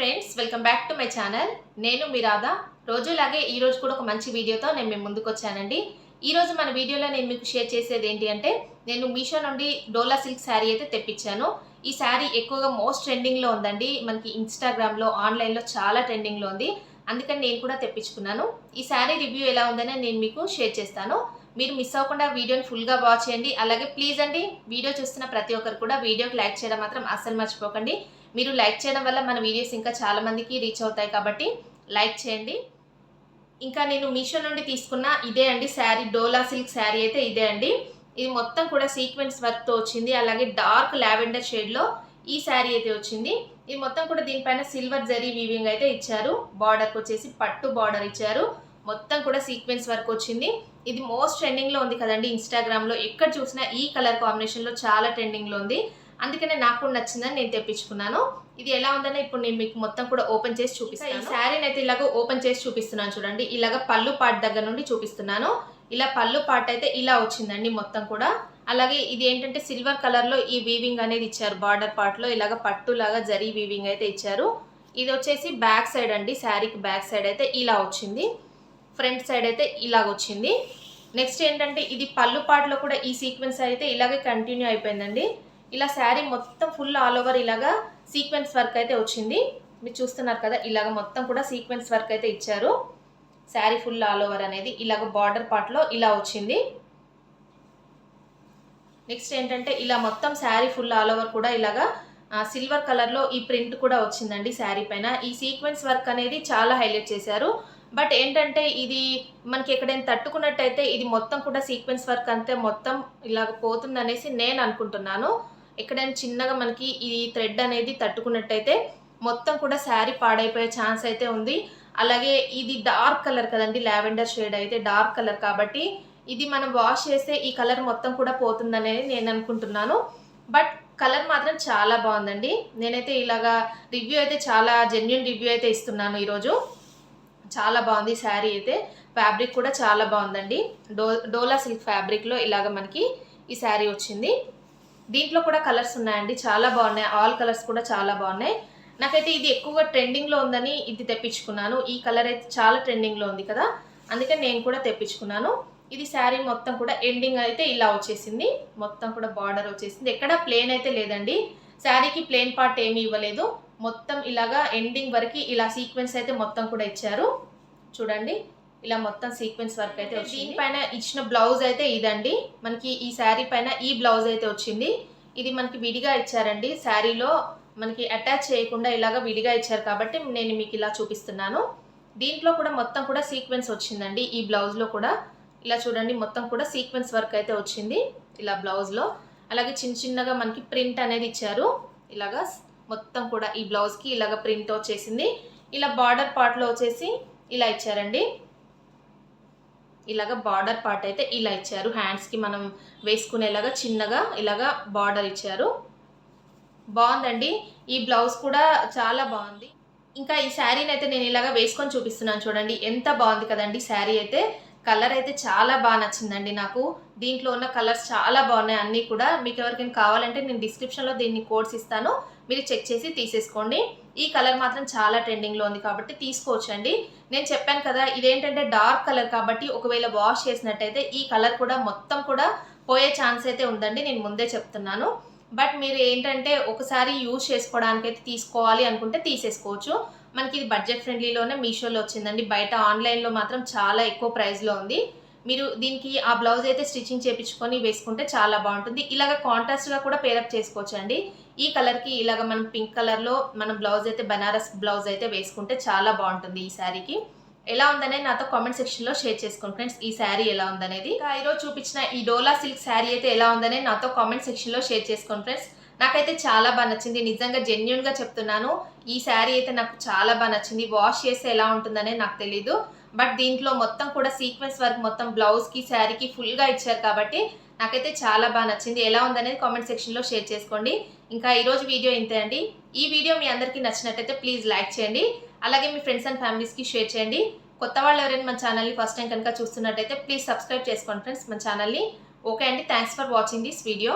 Friends welcome back to my channel నేను మీ రాధా. రోజులాగే ఈరోజు కూడా ఒక మంచి వీడియోతో నేను మేము ముందుకు వచ్చానండి. ఈరోజు మన వీడియోలో నేను మీకు షేర్ చేసేది ఏంటి అంటే నేను మీషో నుండి డోలా సిల్క్ శారీ అయితే తెప్పించాను. ఈ శారీ ఎక్కువగా మోస్ట్ ట్రెండింగ్లో ఉందండి. మనకి ఇన్స్టాగ్రామ్లో ఆన్లైన్లో చాలా ట్రెండింగ్లో ఉంది. అందుకని నేను కూడా తెప్పించుకున్నాను. ఈ శారీ రివ్యూ ఎలా ఉందని నేను మీకు షేర్ చేస్తాను. మీరు మిస్ అవ్వకుండా వీడియోని ఫుల్గా వాచ్ చేయండి. అలాగే ప్లీజ్ అండి వీడియో చూస్తున్న ప్రతి ఒక్కరు కూడా వీడియోకి లైక్ చేయడం మాత్రం అస్సలు మర్చిపోకండి. మీరు లైక్ చేయడం వల్ల మన వీడియోస్ ఇంకా చాలామందికి రీచ్ అవుతాయి కాబట్టి లైక్ చేయండి. ఇంకా నేను మీషో నుండి తీసుకున్న ఇదే అండి శారీ డోలా సిల్క్ శారీ అయితే ఇదే అండి. ఇది మొత్తం కూడా సీక్వెన్స్ వర్క్తో వచ్చింది. అలాగే డార్క్ లావెండర్ షేడ్లో ఈ శారీ అయితే వచ్చింది. ఇది మొత్తం కూడా దీనిపైన సిల్వర్ జరీ వీవింగ్ అయితే ఇచ్చారు. బార్డర్కి వచ్చేసి పట్టు బార్డర్ ఇచ్చారు. మొత్తం కూడా సీక్వెన్స్ వర్క్ వచ్చింది. ఇది మోస్ట్ ట్రెండింగ్లో ఉంది కదండి ఇన్స్టాగ్రామ్లో ఎక్కడ చూసినా ఈ కలర్ కాంబినేషన్లో చాలా ట్రెండింగ్లో ఉంది. అందుకనే నాకు కూడా నచ్చిందని నేను తెప్పించుకున్నాను. ఇది ఎలా ఉందని ఇప్పుడు నేను మీకు మొత్తం కూడా ఓపెన్ చేసి చూపిస్తాను ఈ శారీని అయితే ఇలాగ ఓపెన్ చేసి చూపిస్తున్నాను చూడండి. ఇలాగ పళ్ళు పార్ట్ దగ్గర నుండి చూపిస్తున్నాను. ఇలా పళ్ళు పార్ట్ అయితే ఇలా వచ్చిందండి మొత్తం కూడా. అలాగే ఇది ఏంటంటే సిల్వర్ కలర్లో ఈ వీవింగ్ అనేది ఇచ్చారు. బార్డర్ పార్ట్లో ఇలాగ పట్టు లాగా జరీ వీవింగ్ అయితే ఇచ్చారు. ఇది వచ్చేసి బ్యాక్ సైడ్ అండి. శారీకి బ్యాక్ సైడ్ అయితే ఇలా వచ్చింది. ఫ్రంట్ సైడ్ అయితే ఇలాగ వచ్చింది. నెక్స్ట్ ఏంటంటే ఇది పళ్ళు పాటలో కూడా ఈ సీక్వెన్స్ అయితే ఇలాగే కంటిన్యూ అయిపోయిందండి. ఇలా శారీ మొత్తం ఫుల్ ఆల్ ఓవర్ ఇలాగా సీక్వెన్స్ వర్క్ అయితే వచ్చింది. మీరు చూస్తున్నారు కదా ఇలాగ మొత్తం కూడా సీక్వెన్స్ వర్క్ అయితే ఇచ్చారు. శారీ ఫుల్ ఆల్ ఓవర్ అనేది ఇలాగ బార్డర్ పార్ట్లో ఇలా వచ్చింది. నెక్స్ట్ ఏంటంటే ఇలా మొత్తం శారీ ఫుల్ ఆల్ ఓవర్ కూడా ఇలాగా సిల్వర్ కలర్లో ఈ ప్రింట్ కూడా వచ్చిందండి శారీ పైన. ఈ సీక్వెన్స్ వర్క్ అనేది చాలా హైలైట్ చేశారు. బట్ ఏంటంటే ఇది మనకి ఎక్కడైనా తట్టుకున్నట్టయితే ఇది మొత్తం కూడా సీక్వెన్స్ వర్క్ అంతే మొత్తం ఇలాగ పోతుంది అనేసి నేను అనుకుంటున్నాను. ఎక్కడైనా చిన్నగా మనకి ఈ థ్రెడ్ అనేది తట్టుకున్నట్టయితే మొత్తం కూడా శారీ పాడైపోయే ఛాన్స్ అయితే ఉంది. అలాగే ఇది డార్క్ కలర్ కదండి లావెండర్ షేడ్ అయితే డార్క్ కలర్ కాబట్టి ఇది మనం వాష్ చేస్తే ఈ కలర్ మొత్తం కూడా పోతుందనేది నేను అనుకుంటున్నాను. బట్ కలర్ మాత్రం చాలా బాగుందండి. నేనైతే ఇలాగా రివ్యూ అయితే చాలా జెన్యున్ రివ్యూ అయితే ఇస్తున్నాను ఈరోజు. చాలా బాగుంది. శారీ అయితే ఫ్యాబ్రిక్ కూడా చాలా బాగుందండి. డో డోలా సిల్క్ ఫ్యాబ్రిక్లో ఇలాగ మనకి ఈ శారీ వచ్చింది. దీంట్లో కూడా కలర్స్ ఉన్నాయండి. చాలా బాగున్నాయి. ఆల్ కలర్స్ కూడా చాలా బాగున్నాయి. నాకైతే ఇది ఎక్కువగా ట్రెండింగ్లో ఉందని ఇది తెప్పించుకున్నాను. ఈ కలర్ అయితే చాలా ట్రెండింగ్లో ఉంది కదా. అందుకని నేను కూడా తెప్పించుకున్నాను. ఇది శారీ మొత్తం కూడా ఎండింగ్ అయితే ఇలా వచ్చేసింది. మొత్తం కూడా బార్డర్ వచ్చేసింది. ఎక్కడ ప్లేన్ అయితే లేదండి. శారీకి ప్లేన్ పార్ట్ ఏమీ ఇవ్వలేదు. మొత్తం ఇలాగా ఎండింగ్ వరకు ఇలా సీక్వెన్స్ అయితే మొత్తం కూడా ఇచ్చారు. చూడండి ఇలా మొత్తం సీక్వెన్స్ వర్క్ అయితే వచ్చింది. దీనిపైన ఇచ్చిన బ్లౌజ్ అయితే ఇదండి. మనకి ఈ శారీ పైన ఈ బ్లౌజ్ అయితే వచ్చింది. ఇది మనకి విడిగా ఇచ్చారండి. శారీలో మనకి అటాచ్ చేయకుండా ఇలాగ విడిగా ఇచ్చారు కాబట్టి నేను మీకు ఇలా చూపిస్తున్నాను. దీంట్లో కూడా మొత్తం కూడా సీక్వెన్స్ వచ్చిందండి ఈ బ్లౌజ్లో కూడా. ఇలా చూడండి మొత్తం కూడా సీక్వెన్స్ వర్క్ అయితే వచ్చింది. ఇలా బ్లౌజ్లో అలాగే చిన్న చిన్నగా మనకి ప్రింట్ అనేది ఇచ్చారు. ఇలాగా మొత్తం కూడా ఈ బ్లౌజ్కి ఇలాగ ప్రింట్ వచ్చేసింది. ఇలా బార్డర్ పార్ట్లో వచ్చేసి ఇలా ఇచ్చారండి. ఇలాగ బార్డర్ పార్ట్ అయితే ఇలా ఇచ్చారు. హ్యాండ్స్కి మనం వేసుకునేలాగా చిన్నగా ఇలాగా బార్డర్ ఇచ్చారు. బాగుందండి. ఈ బ్లౌజ్ కూడా చాలా బాగుంది. ఇంకా ఈ శారీని అయితే నేను ఇలాగా వేసుకొని చూపిస్తున్నాను చూడండి. ఎంత బాగుంది కదండి శారీ అయితే. కలర్ అయితే చాలా బాగా నచ్చిందండి నాకు. దీంట్లో ఉన్న కలర్స్ చాలా బాగున్నాయి. అన్నీ కూడా మీకు ఎవరికైనా కావాలంటే నేను డిస్క్రిప్షన్లో దీన్ని కోడ్స్ ఇస్తాను. మీరు చెక్ చేసి తీసేసుకోండి. ఈ కలర్ మాత్రం చాలా ట్రెండింగ్లో ఉంది కాబట్టి తీసుకోవచ్చండి. నేను చెప్పాను కదా ఇదేంటంటే డార్క్ కలర్ కాబట్టి ఒకవేళ వాష్ చేసినట్టయితే ఈ కలర్ కూడా మొత్తం కూడా పోయే ఛాన్స్ అయితే ఉందండి. నేను ముందే చెప్తున్నాను. బట్ మీరు ఏంటంటే ఒకసారి యూజ్ చేసుకోవడానికైతే తీసుకోవాలి అనుకుంటే తీసేసుకోవచ్చు. మనకి ఇది బడ్జెట్ ఫ్రెండ్లీలోనే మీషోలో వచ్చిందండి. బయట ఆన్లైన్లో మాత్రం చాలా ఎక్కువ ప్రైస్లో ఉంది. మీరు దీనికి ఆ బ్లౌజ్ అయితే స్టిచ్చింగ్ చేయించుకొని వేసుకుంటే చాలా బాగుంటుంది. ఇలాగ కాంట్రాస్ట్గా కూడా పేరప్ చేసుకోవచ్చు అండి ఈ కలర్కి ఇలాగ మనం పింక్ కలర్లో మనం బ్లౌజ్ అయితే బనారస్ బ్లౌజ్ అయితే వేసుకుంటే చాలా బాగుంటుంది ఈ శారీకి. ఎలా ఉందనేది నాతో కామెంట్ సెక్షన్లో షేర్ చేసుకోండి ఫ్రెండ్స్ ఈ శారీ ఎలా ఉందనేది. ఈరోజు చూపించిన ఈ డోలా సిల్క్ శారీ అయితే ఎలా ఉందనేది నాతో కామెంట్ సెక్షన్లో షేర్ చేసుకోండి ఫ్రెండ్స్ నాకైతే చాలా బాగా నచ్చింది. నిజంగా జెన్యున్గా చెప్తున్నాను. ఈ శారీ అయితే నాకు చాలా బాగా నచ్చింది. వాష్ చేస్తే ఎలా ఉంటుందనే నాకు తెలీదు. బట్ దీంట్లో మొత్తం కూడా సీక్వెన్స్ వర్క్ మొత్తం బ్లౌజ్కి శారీకి ఫుల్గా ఇచ్చారు కాబట్టి నాకైతే చాలా బాగా నచ్చింది. ఎలా ఉందనేది కామెంట్ సెక్షన్లో షేర్ చేసుకోండి. ఇంకా ఈరోజు వీడియో ఇంతే అండి. ఈ వీడియో మీ అందరికీ నచ్చినట్టయితే ప్లీజ్ లైక్ చేయండి. అలాగే మీ ఫ్రెండ్స్ అండ్ ఫ్యామిలీస్కి షేర్ చేయండి. కొత్త వాళ్ళు ఎవరైనా మన ఛానల్ని ఫస్ట్ టైం కనుక చూస్తున్నట్టయితే ప్లీజ్ సబ్స్క్రైబ్ చేసుకోండి ఫ్రెండ్స్ మన ఛానల్ని ఓకే అండి. Thanks for watching this video